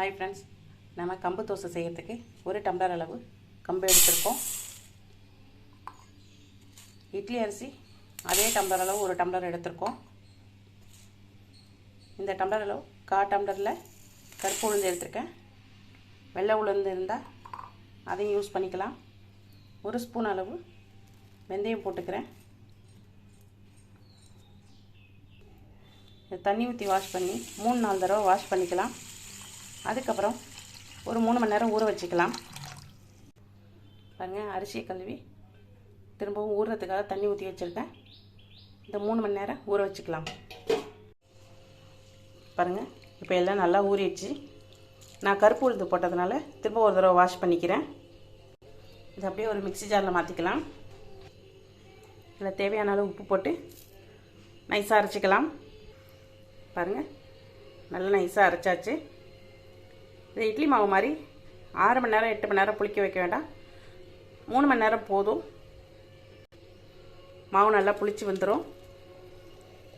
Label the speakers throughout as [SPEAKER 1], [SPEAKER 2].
[SPEAKER 1] Hi friends நம்ம கம்பு தோசை செய்கிறதுக்கு ஒரு டம்ளர் அளவு கம்பு எடுத்திருக்கோம். இட்லி அரிசி அதே டம்ளர் அளவு ஒரு டம்ளர் எடுத்திருக்கோம். இந்த டம்ளர் அளவு கா டம்ளரில் கருப்பு உளுந்து எடுத்திருக்கேன். வெள்ளை உளுந்து இருந்தால் அதையும் யூஸ் பண்ணிக்கலாம். ஒரு ஸ்பூன் அளவு வெந்தயம் போட்டுக்கிறேன். தண்ணி ஊற்றி வாஷ் பண்ணி மூணு நாலு தடவை வாஷ் பண்ணிக்கலாம். அதுக்கப்புறம் ஒரு மூணு மணி நேரம் ஊற வச்சுக்கலாம். பாருங்கள் அரிசியை கழுவி திரும்பவும் ஊறுறதுக்காக தண்ணி ஊற்றி வச்சுருக்கேன். இந்த மூணு மணி நேரம் ஊற வச்சுக்கலாம். பாருங்கள் இப்போ எல்லாம் நல்லா ஊறிடுச்சு. நான் கருப்பு உளுந்து போட்டதுனால திரும்ப ஒரு தடவை வாஷ் பண்ணிக்கிறேன். இது அப்படியே ஒரு மிக்ஸி ஜாரில் மாற்றிக்கலாம் இதில் தேவையான அளவு உப்பு போட்டு நைஸாக அரைச்சிக்கலாம். பாருங்கள் நல்லா நைஸாக அரைச்சாச்சு. இது இட்லி மாவு மாதிரி ஆறு மணி நேரம் எட்டு மணி நேரம் புளிக்க வைக்க வேண்டாம். மூணு மணி நேரம் போதும். மாவு நல்லா புளிச்சு வந்துடும்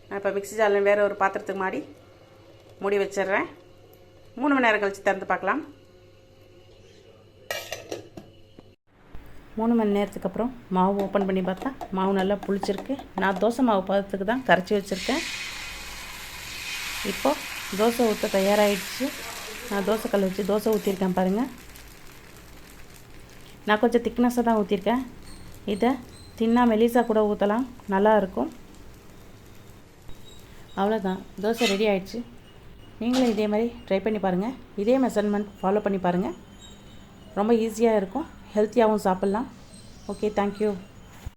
[SPEAKER 1] நான் இப்போ மிக்ஸி ஜாலில் வேறு ஒரு பாத்திரத்துக்கு மாடி மூடி வச்சிடுறேன். மூணு மணி நேரம் கழித்து திறந்து பார்க்கலாம். மூணு மணி நேரத்துக்கு அப்புறம் மாவு ஓப்பன் பண்ணி பார்த்தா மாவு நல்லா புளிச்சிருக்கு. நான் தோசை மாவு பதத்துக்கு தான் கரைச்சி வச்சுருக்கேன். இப்போது தோசை ஊற்ற தயாராகிடுச்சு நான் தோசை கல் வச்சு தோசை ஊற்றிருக்கேன் பாருங்கள் நான் கொஞ்சம் திக்னஸாக தான் ஊற்றிருக்கேன் இதை தின்னா மெலிசா கூட ஊற்றலாம் நல்லா இருக்கும். அவ்வளோதான் தோசை ரெடி ஆகிடுச்சு நீங்களும் இதே மாதிரி ட்ரை பண்ணி பாருங்கள் இதே மெஷர்மெண்ட் ஃபாலோ பண்ணி பாருங்கள் ரொம்ப ஈஸியாக இருக்கும். ஹெல்த்தியாகவும் சாப்பிட்லாம். Okay thank you